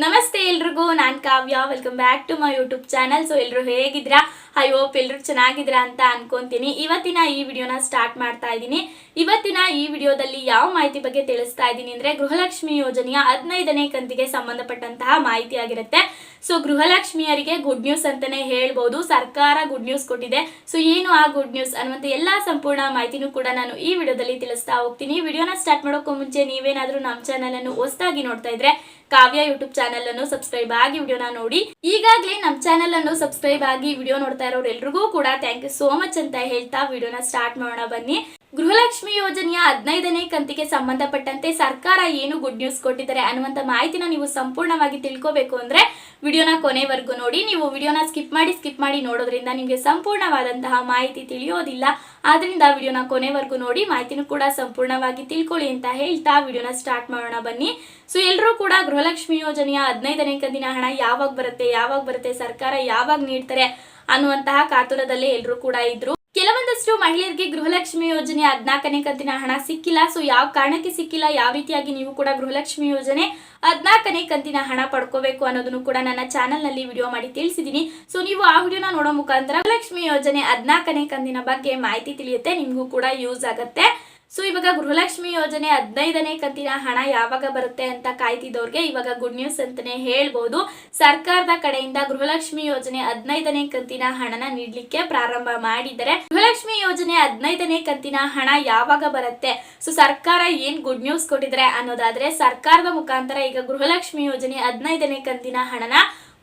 ನಮಸ್ತೆ ಎಲ್ರಿಗೂ ನಾನು Kavya. Welcome back to my YouTube channel so ಎಲ್ಲರೂ ಹೇಗಿದ್ದೀರಾ? ಐ ಹೋಪ್ ಎಲ್ಲರೂ ಚೆನ್ನಾಗಿದ್ದೀರಾ ಅಂತ ಅನ್ಕೊಂತೀನಿ. ಇವತ್ತಿನ ಈ ವಿಡಿಯೋನ ಸ್ಟಾರ್ಟ್ ಮಾಡ್ತಾ ಇದ್ದೀನಿ. ಇವತ್ತಿನ ಈ ವಿಡಿಯೋದಲ್ಲಿ ಯಾವ ಮಾಹಿತಿ ಬಗ್ಗೆ ತಿಳಿಸ್ತಾ ಇದ್ದೀನಿ ಅಂದ್ರೆ ಗೃಹಲಕ್ಷ್ಮಿ ಯೋಜನೆಯ ಹದಿನೈದನೇ ಕಂತಿಗೆ ಸಂಬಂಧಪಟ್ಟಂತಹ ಮಾಹಿತಿ ಆಗಿರುತ್ತೆ. ಸೊ ಗೃಹಲಕ್ಷ್ಮಿಯರಿಗೆ ಗುಡ್ ನ್ಯೂಸ್ ಅಂತಾನೆ ಹೇಳ್ಬೋದು. ಸರ್ಕಾರ ಗುಡ್ ನ್ಯೂಸ್ ಕೊಟ್ಟಿದೆ. ಸೊ ಏನು ಆ ಗುಡ್ ನ್ಯೂಸ್ ಅನ್ನುವಂಥ ಎಲ್ಲಾ ಸಂಪೂರ್ಣ ಮಾಹಿತಿನೂ ಕೂಡ ನಾನು ಈ ವಿಡಿಯೋದಲ್ಲಿ ತಿಳಿಸ್ತಾ ಹೋಗ್ತೀನಿ. ವಿಡಿಯೋನ ಸ್ಟಾರ್ಟ್ ಮಾಡೋಕ್ಕೂ ಮುಂಚೆ ನೀವೇನಾದ್ರೂ ನಮ್ಮ ಚಾನಲ್ ಅನ್ನು ಹೊಸದಾಗಿ ನೋಡ್ತಾ ಇದ್ರೆ ಕಾವ್ಯ ಯೂಟ್ಯೂಬ್ ಚಾನೆಲ್ ಅನ್ನು ಸಬ್ಸ್ಕ್ರೈಬ್ ಆಗಿ ವಿಡಿಯೋನ ನೋಡಿ. ಈಗಾಗಲೇ ನಮ್ಮ ಚಾನೆಲ್ ಅನ್ನು ಸಬ್ಸ್ಕ್ರೈಬ್ ಆಗಿ ವಿಡಿಯೋ ನೋಡ್ತಾ ಇರೋರು ಎಲ್ರಿಗೂ ಕೂಡ ಥ್ಯಾಂಕ್ ಯು ಸೋ ಮಚ್ ಅಂತ ಹೇಳ್ತಾ ವಿಡಿಯೋನ ಸ್ಟಾರ್ಟ್ ಮಾಡೋಣ ಬನ್ನಿ. ಗೃಹಲಕ್ಷ್ಮಿ ಯೋಜನೆಯ ಹದಿನೈದನೇ ಕಂತಿಗೆ ಸಂಬಂಧಪಟ್ಟಂತೆ ಸರ್ಕಾರ ಏನು ಗುಡ್ ನ್ಯೂಸ್ ಕೊಟ್ಟಿದ್ದಾರೆ ಅನ್ನುವಂಥ ಮಾಹಿತಿನ ನೀವು ಸಂಪೂರ್ಣವಾಗಿ ತಿಳ್ಕೋಬೇಕು ಅಂದ್ರೆ ವಿಡಿಯೋನ ಕೊನೆವರೆಗೂ ನೋಡಿ. ನೀವು ವಿಡಿಯೋನ ಸ್ಕಿಪ್ ಮಾಡಿ ಸ್ಕಿಪ್ ಮಾಡಿ ನೋಡೋದ್ರಿಂದ ನಿಮಗೆ ಸಂಪೂರ್ಣವಾದಂತಹ ಮಾಹಿತಿ ತಿಳಿಯೋದಿಲ್ಲ. ಆದ್ದರಿಂದ ವಿಡಿಯೋನ ಕೊನೆವರೆಗೂ ನೋಡಿ, ಮಾಹಿತಿನೂ ಕೂಡ ಸಂಪೂರ್ಣವಾಗಿ ತಿಳ್ಕೊಳ್ಳಿ ಅಂತ ಹೇಳ್ತಾ ವಿಡಿಯೋನ ಸ್ಟಾರ್ಟ್ ಮಾಡೋಣ ಬನ್ನಿ. ಸೊ ಎಲ್ಲರೂ ಕೂಡ ಗೃಹಲಕ್ಷ್ಮಿ ಯೋಜನೆಯ ಹದಿನೈದನೇ ಕಂತಿನ ಹಣ ಯಾವಾಗ ಬರುತ್ತೆ ಯಾವಾಗ ಬರುತ್ತೆ, ಸರ್ಕಾರ ಯಾವಾಗ ನೀಡ್ತಾರೆ ಅನ್ನುವಂತಹ ಕಾತುರದಲ್ಲಿ ಎಲ್ಲರೂ ಕೂಡ ಇದ್ರು. ಕೆಲವೊಂದಷ್ಟು ಮಹಿಳೆಯರಿಗೆ ಗೃಹಲಕ್ಷ್ಮಿ ಯೋಜನೆ ಹದಿನಾಲ್ಕನೇ ಕಂತಿನ ಹಣ ಸಿಕ್ಕಿಲ್ಲ. ಸೊ ಯಾವ ಕಾರಣಕ್ಕೆ ಸಿಕ್ಕಿಲ್ಲ? ಯಾವ ರೀತಿಯಾಗಿ ನೀವು ಕೂಡ ಗೃಹಲಕ್ಷ್ಮಿ ಯೋಜನೆ ಹದಿನಾಲ್ಕನೇ ಕಂತಿನ ಹಣ ಪಡ್ಕೋಬೇಕು ಅನ್ನೋದನ್ನು ಕೂಡ ನನ್ನ ಚಾನಲ್ನಲ್ಲಿ ವಿಡಿಯೋ ಮಾಡಿ ತಿಳಿಸಿದೀನಿ ಸೊ ನೀವು ಆ ವಿಡಿಯೋನ ನೋಡೋ ಮುಖಾಂತರ ಗೃಹಲಕ್ಷ್ಮಿ ಯೋಜನೆ ಹದಿನಾಲ್ಕನೇ ಕಂತಿನ ಬಗ್ಗೆ ಮಾಹಿತಿ ತಿಳಿಯುತ್ತೆ. ನಿಮಗೂ ಕೂಡ ಯೂಸ್ ಆಗುತ್ತೆ. ಸೊ ಇವಾಗ ಗೃಹಲಕ್ಷ್ಮಿ ಯೋಜನೆ ಹದಿನೈದನೇ ಕಂತಿನ ಹಣ ಯಾವಾಗ ಬರುತ್ತೆ ಅಂತ ಕಾಯ್ತಿದ್ದವ್ರಿಗೆ ಇವಾಗ ಗುಡ್ ನ್ಯೂಸ್ ಅಂತಾನೆ ಹೇಳ್ಬೋದು. ಸರ್ಕಾರದ ಕಡೆಯಿಂದ ಗೃಹಲಕ್ಷ್ಮಿ ಯೋಜನೆ ಹದಿನೈದನೇ ಕಂತಿನ ಹಣನ ನೀಡಲಿಕ್ಕೆ ಪ್ರಾರಂಭ ಮಾಡಿದ್ದಾರೆ. ಗೃಹಲಕ್ಷ್ಮಿ ಯೋಜನೆ ಹದಿನೈದನೇ ಕಂತಿನ ಹಣ ಯಾವಾಗ ಬರುತ್ತೆ? ಸೊ ಸರ್ಕಾರ ಏನ್ ಗುಡ್ ನ್ಯೂಸ್ ಕೊಟ್ಟಿದ್ರೆ ಅನ್ನೋದಾದ್ರೆ ಸರ್ಕಾರದ ಮುಖಾಂತರ ಈಗ ಗೃಹಲಕ್ಷ್ಮಿ ಯೋಜನೆ ಹದಿನೈದನೇ ಕಂತಿನ ಹಣನ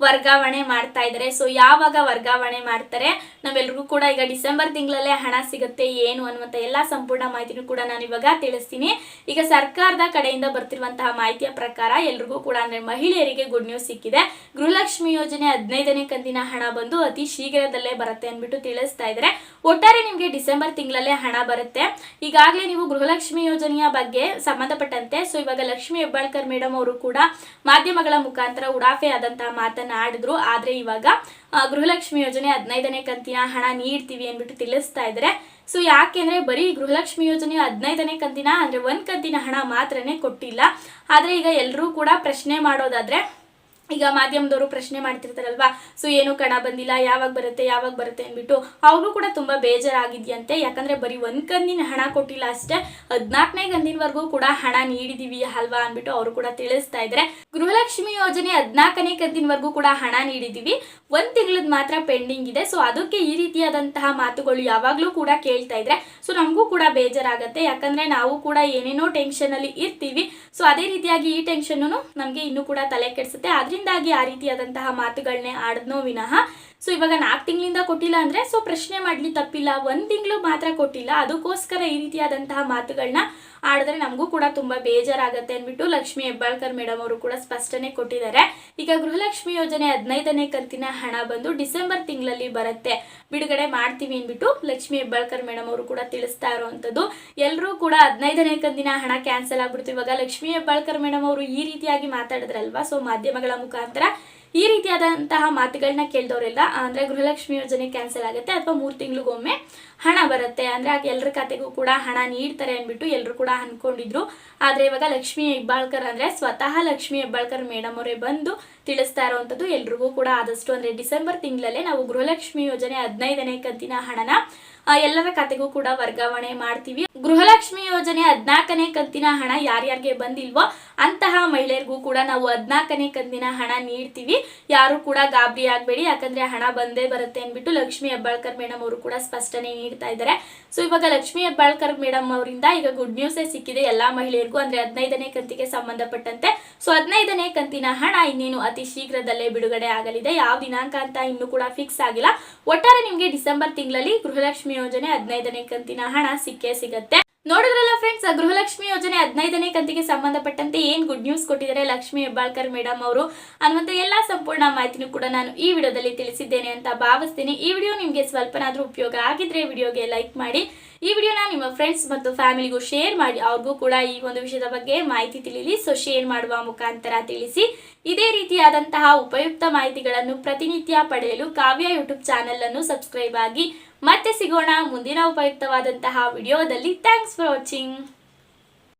ವರ್ಗಾವಣೆ ಮಾಡ್ತಾ ಇದ್ದಾರೆ. ಸೊ ಯಾವಾಗ ವರ್ಗಾವಣೆ ಮಾಡ್ತಾರೆ? ನಾವೆಲ್ರಿಗೂ ಕೂಡ ಈಗ ಡಿಸೆಂಬರ್ ತಿಂಗಳಲ್ಲೇ ಹಣ ಸಿಗುತ್ತೆ, ಏನು ಅನ್ನುವಂಥ ಎಲ್ಲಾ ಸಂಪೂರ್ಣ ಮಾಹಿತಿನೂ ಕೂಡ ನಾನು ಇವಾಗ ತಿಳಿಸ್ತೀನಿ. ಈಗ ಸರ್ಕಾರದ ಕಡೆಯಿಂದ ಬರ್ತಿರುವಂತಹ ಮಾಹಿತಿಯ ಪ್ರಕಾರ ಎಲ್ರಿಗೂ ಕೂಡ ಅಂದ್ರೆ ಮಹಿಳೆಯರಿಗೆ ಗುಡ್ ನ್ಯೂಸ್ ಸಿಕ್ಕಿದೆ. ಗೃಹಲಕ್ಷ್ಮಿ ಯೋಜನೆ ಹದಿನೈದನೇ ಕಂತಿನ ಹಣ ಬಂದು ಅತಿ ಶೀಘ್ರದಲ್ಲೇ ಬರುತ್ತೆ ಅಂದ್ಬಿಟ್ಟು ತಿಳಿಸ್ತಾ ಇದ್ದಾರೆ. ಒಟ್ಟಾರೆ ನಿಮಗೆ ಡಿಸೆಂಬರ್ ತಿಂಗಳಲ್ಲೇ ಹಣ ಬರುತ್ತೆ. ಈಗಾಗಲೇ ನೀವು ಗೃಹಲಕ್ಷ್ಮಿ ಯೋಜನೆಯ ಬಗ್ಗೆ ಸಂಬಂಧಪಟ್ಟಂತೆ ಸೊ ಇವಾಗ ಲಕ್ಷ್ಮಿ ಹೆಬ್ಬಾಳ್ಕರ್ ಮೇಡಮ್ ಅವರು ಕೂಡ ಮಾಧ್ಯಮಗಳ ಮುಖಾಂತರ ಉಡಾಫೆ ಆದಂತಹ ಮಾತನ್ನ ಆಡಿದ್ರು ಆದ್ರೆ ಇವಾಗ ಗೃಹಲಕ್ಷ್ಮಿ ಯೋಜನೆ ಹದಿನೈದನೇ ಕಂತಿನ ಹಣ ನೀಡ್ತೀವಿ ಅಂದ್ಬಿಟ್ಟು ತಿಳಿಸ್ತಾ ಇದ್ದಾರೆ ಸೊ ಯಾಕೆಂದ್ರೆ ಬರೀ ಗೃಹಲಕ್ಷ್ಮಿ ಯೋಜನೆ ಹದಿನೈದನೇ ಕಂತಿನ, ಅಂದ್ರೆ ಒಂದ್ ಕಂತಿನ ಹಣ ಮಾತ್ರನೇ ಕೊಟ್ಟಿಲ್ಲ. ಆದ್ರೆ ಈಗ ಎಲ್ಲರೂ ಕೂಡ ಪ್ರಶ್ನೆ ಮಾಡೋದಾದ್ರೆ ಈಗ ಮಾಧ್ಯಮದವರು ಪ್ರಶ್ನೆ ಮಾಡ್ತಿರ್ತಾರಲ್ವಾ? ಸೊ ಏನು ಕಣ, ಬಂದಿಲ್ಲ, ಯಾವಾಗ ಬರುತ್ತೆ ಯಾವಾಗ ಬರುತ್ತೆ? ಅಂದ್ಬಿಟ್ಟು ಅವ್ರಿಗೂ ಕೂಡ ತುಂಬಾ ಬೇಜಾರಾಗಿದೆಯಂತೆ. ಯಾಕಂದ್ರೆ ಬರೀ ಒಂದ್ ಕಂದಿನ ಹಣ ಕೊಟ್ಟಿಲ್ಲ ಅಷ್ಟೇ, ಹದಿನಾಲ್ಕನೇ ಕಂದಿನವರೆಗೂ ಕೂಡ ಹಣ ನೀಡಿದೀವಿ ಅಲ್ವಾ ಅಂದ್ಬಿಟ್ಟು ಅವರು ಕೂಡ ತಿಳಿಸ್ತಾ ಇದ್ದಾರೆ ಗೃಹಲಕ್ಷ್ಮಿ ಯೋಜನೆ ಹದಿನಾಲ್ಕನೇ ಕಂದಿನವರೆಗೂ ಕೂಡ ಹಣ ನೀಡಿದೀವಿ. ಒಂದ್ ತಿಂಗಳದ್ ಮಾತ್ರ ಪೆಂಡಿಂಗ್ ಇದೆ. ಸೊ ಅದಕ್ಕೆ ಈ ರೀತಿಯಾದಂತಹ ಮಾತುಗಳು ಯಾವಾಗ್ಲೂ ಕೂಡ ಕೇಳ್ತಾ ಇದ್ರೆ, ಸೊ ನಮಗೂ ಕೂಡ ಬೇಜಾರಾಗತ್ತೆ. ಯಾಕಂದ್ರೆ ನಾವು ಕೂಡ ಏನೇನೋ ಟೆನ್ಷನ್ ಅಲ್ಲಿ ಇರ್ತೀವಿ. ಸೊ ಅದೇ ರೀತಿಯಾಗಿ ಈ ಟೆನ್ಷನ್ ನಮಗೆ ಇನ್ನೂ ಕೂಡ ತಲೆ ಕೆಡಿಸುತ್ತೆ. ಅದರಿಂದಾಗಿ ಆ ರೀತಿಯಾದಂತಹ ಮಾತುಗಳನ್ನೇ ಆಡದ್ನೋ ವಿನಃ. ಸೊ ಇವಾಗ ನಾಲ್ಕು ತಿಂಗಳಿಂದ ಕೊಟ್ಟಿಲ್ಲ ಅಂದ್ರೆ ಸೊ ಪ್ರಶ್ನೆ ಮಾಡ್ಲಿ ತಪ್ಪಿಲ್ಲ. ಒಂದ್ ತಿಂಗಳು ಮಾತ್ರ ಕೊಟ್ಟಿಲ್ಲ. ಅದಕ್ಕೋಸ್ಕರ ಈ ರೀತಿಯಾದಂತಹ ಮಾತುಗಳನ್ನ ಆಡಿದ್ರೆ ನಮಗೂ ಕೂಡ ತುಂಬಾ ಬೇಜಾರಾಗತ್ತೆ ಅಂದ್ಬಿಟ್ಟು ಲಕ್ಷ್ಮಿ ಹೆಬ್ಬಾಳ್ಕರ್ ಮೇಡಮ್ ಅವರು ಕೂಡ ಸ್ಪಷ್ಟನೆ ಕೊಟ್ಟಿದ್ದಾರೆ. ಈಗ ಗೃಹಲಕ್ಷ್ಮಿ ಯೋಜನೆ ಹದಿನೈದನೇ ಕಂತಿನ ಹಣ ಬಂದು ಡಿಸೆಂಬರ್ ತಿಂಗಳಲ್ಲಿ ಬರುತ್ತೆ. ಬಿಡುಗಡೆ ಮಾಡ್ತೀವಿ ಅಂದ್ಬಿಟ್ಟು ಲಕ್ಷ್ಮಿ ಹೆಬ್ಬಾಳ್ಕರ್ ಮೇಡಮ್ ಅವರು ಕೂಡ ತಿಳಿಸ್ತಾ ಇರುವಂತದ್ದು ಎಲ್ಲರೂ ಕೂಡ ಹದಿನೈದನೇ ಕಂತಿನ ಹಣ ಕ್ಯಾನ್ಸಲ್ ಆಗ್ಬಿಡ್ತು. ಇವಾಗ ಲಕ್ಷ್ಮಿ ಹೆಬ್ಬಾಳ್ಕರ್ ಮೇಡಮ್ ಅವರು ಈ ರೀತಿಯಾಗಿ ಮಾತಾಡಿದ್ರಲ್ವಾ? ಸೊ ಮಾಧ್ಯಮಗಳ ಈ ರೀತಿಯಾದಂತಹ ಮಾತುಗಳನ್ನ ಕೇಳಿದವರೆಲ್ಲ, ಅಂದ್ರೆ ಗೃಹಲಕ್ಷ್ಮಿ ಯೋಜನೆ ಕ್ಯಾನ್ಸಲ್ ಆಗುತ್ತೆ ಅಥವಾ ಮೂರು ತಿಂಗಳಿಗೊಮ್ಮೆ ಹಣ ಬರುತ್ತೆ. ಅಂದ್ರೆ ಆಗ ಎಲ್ಲರ ಖಾತೆಗೂ ಕೂಡ ಹಣ ನೀಡ್ತಾರೆ ಅಂದ್ಬಿಟ್ಟು ಎಲ್ಲರೂ ಕೂಡ ಅನ್ಕೊಂಡಿದ್ರು. ಆದ್ರೆ ಇವಾಗ ಲಕ್ಷ್ಮಿ ಹೆಬ್ಬಾಳ್ಕರ್ ಅಂದ್ರೆ ಸ್ವತಃ ಲಕ್ಷ್ಮಿ ಹೆಬ್ಬಾಳ್ಕರ್ ಮೇಡಮ್ ಅವರೇ ಬಂದು ತಿಳಿಸ್ತಾ ಇರುವಂತದ್ದು ಎಲ್ರಿಗೂ ಕೂಡ ಆದಷ್ಟು ಅಂದ್ರೆ ಡಿಸೆಂಬರ್ ತಿಂಗಳಲ್ಲೇ ನಾವು ಗೃಹಲಕ್ಷ್ಮಿ ಯೋಜನೆ ಹದಿನೈದನೇ ಕಂತಿನ ಹಣನ ಎಲ್ಲರ ಖಾತೆಗೂ ಕೂಡ ವರ್ಗಾವಣೆ ಮಾಡ್ತೀವಿ. ಗೃಹಲಕ್ಷ್ಮಿ ಯೋಜನೆ ಹದಿನಾಲ್ಕನೇ ಕಂತಿನ ಹಣ ಯಾರ್ಯಾರಿಗೆ ಬಂದಿಲ್ವೋ ಅಂತಹ ಮಹಿಳೆಯರಿಗೂ ಕೂಡ ನಾವು ಹದಿನಾಲ್ಕನೇ ಕಂತಿನ ಹಣ ನೀಡ್ತೀವಿ. ಯಾರು ಕೂಡ ಗಾಬರಿ ಆಗ್ಬೇಡಿ, ಯಾಕಂದ್ರೆ ಹಣ ಬಂದೇ ಬರುತ್ತೆ ಅಂದ್ಬಿಟ್ಟು ಲಕ್ಷ್ಮಿ ಹೆಬ್ಬಾಳ್ಕರ್ ಮೇಡಮ್ ಅವರು ಕೂಡ ಸ್ಪಷ್ಟನೆ ನೀಡ್ತಾ ಇದ್ದಾರೆ. ಸೊ ಇವಾಗ ಲಕ್ಷ್ಮಿ ಹೆಬ್ಬಾಳ್ಕರ್ ಮೇಡಮ್ ಅವರಿಂದ ಈಗ ಗುಡ್ ನ್ಯೂಸೇ ಸಿಕ್ಕಿದೆ ಎಲ್ಲಾ ಮಹಿಳೆಯರಿಗೂ. ಅಂದ್ರೆ ಹದಿನೈದನೇ ಕಂತಿಗೆ ಸಂಬಂಧಪಟ್ಟಂತೆ. ಸೊ ಹದಿನೈದನೇ ಕಂತಿನ ಹಣ ಇನ್ನೇನು ಶೀಘ್ರದಲ್ಲೇ ಬಿಡುಗಡೆ ಆಗಲಿದೆ. ಯಾವ ದಿನಾಂಕ ಅಂತ ಇನ್ನೂ ಕೂಡ ಫಿಕ್ಸ್ ಆಗಿಲ್ಲ. ಒಟ್ಟಾರೆ ನಿಮಗೆ ಡಿಸೆಂಬರ್ ತಿಂಗಳಲ್ಲಿ ಗೃಹಲಕ್ಷ್ಮಿ ಯೋಜನೆ ಹದಿನೈದನೇ ಕಂತಿನ ಹಣ ಸಿಕ್ಕೇ ಸಿಗುತ್ತೆ. ನೋಡಿದ್ರಲ್ಲ ಫ್ರೆಂಡ್ಸ್ ಗೃಹಲಕ್ಷ್ಮಿ ಯೋಜನೆ ಹದಿನೈದನೇ ಕಂತಿಗೆ ಸಂಬಂಧಪಟ್ಟಂತೆ ಏನ್ ಗುಡ್ ನ್ಯೂಸ್ ಕೊಟ್ಟಿದ್ದಾರೆ ಲಕ್ಷ್ಮಿ ಹೆಬ್ಬಾಳ್ಕರ್ ಮೇಡಮ್ ಅವರು? ಅನ್ನುವಂತ ಎಲ್ಲಾ ಸಂಪೂರ್ಣ ಮಾಹಿತಿನೂ ಕೂಡ ನಾನು ಈ ವಿಡಿಯೋದಲ್ಲಿ ತಿಳಿಸಿದ್ದೇನೆ ಅಂತ ಭಾವಿಸ್ತೇನೆ. ಈ ವಿಡಿಯೋ ನಿಮಗೆ ಸ್ವಲ್ಪನಾದ್ರೂ ಉಪಯೋಗ ಆಗಿದ್ರೆ ವಿಡಿಯೋಗೆ ಲೈಕ್ ಮಾಡಿ. ಈ ವಿಡಿಯೋನ ನಿಮ್ಮ ಫ್ರೆಂಡ್ಸ್ ಮತ್ತು ಫ್ಯಾಮಿಲಿಗೂ ಶೇರ್ ಮಾಡಿ. ಅವ್ರಿಗೂ ಕೂಡ ಈ ಒಂದು ವಿಷಯದ ಬಗ್ಗೆ ಮಾಹಿತಿ ತಿಳಿಲಿ. ಸೊ ಶೇರ್ ಮಾಡುವ ಮುಖಾಂತರ ತಿಳಿಸಿ. ಇದೇ ರೀತಿಯಾದಂತಹ ಉಪಯುಕ್ತ ಮಾಹಿತಿಗಳನ್ನು ಪ್ರತಿನಿತ್ಯ ಪಡೆಯಲು ಕಾವ್ಯ ಯೂಟ್ಯೂಬ್ ಚಾನೆಲ್ ಅನ್ನು ಸಬ್ಸ್ಕ್ರೈಬ್ ಆಗಿ. ಮತ್ತೆ ಸಿಗೋಣ ಮುಂದಿನ ಉಪಯುಕ್ತವಾದಂತಹ ವಿಡಿಯೋದಲ್ಲಿ. Thanks for watching